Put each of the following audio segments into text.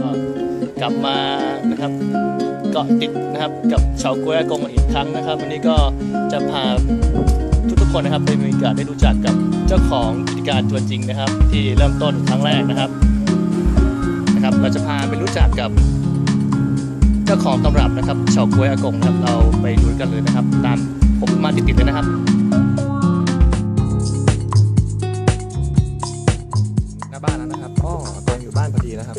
ก็กลับมานะครับเกาะติดนะครับกับชาวกล้วยอากงอีกครั้งนะครับ วันนี้ก็จะพาทุกๆคนนะครับได้มีโอกาสได้รู้จักกับเจ้าของกิจการตัวจริงนะครับ ที่เริ่มต้นครั้งแรกนะครับนะครับ เราจะพาไปรู้จักกับเจ้าของตำรับนะครับชาวกล้วยอากงนะครับเราไปดูกันเลยนะครับ ตามผมมาติดๆเลยนะครับ อ๋อองอยู่บ้านพอดีนะครับ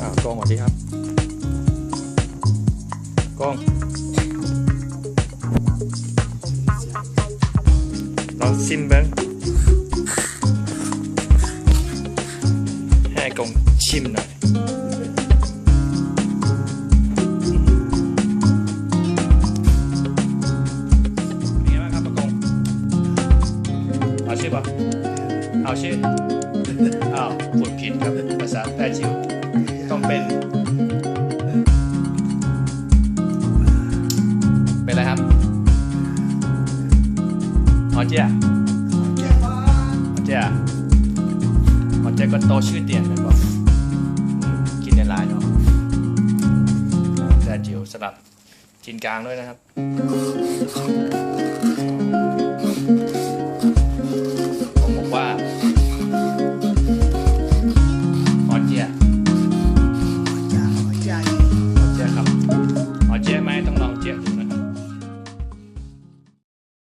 อ้าวองสวัสดีครับกองลองชิมบ้างให้กองชิมหน่อยเป็ เอาชื่ออ้าวพูดผิดครับภาษาแต้จิ๋วต้องเป็น เป็นอะไรครับหอเจียหอเจียหอเจียก็โตชื่อเตียนเป็นบอกกินในลน์เนาะแต้จิ๋วสลับทินกลางด้วยนะครับ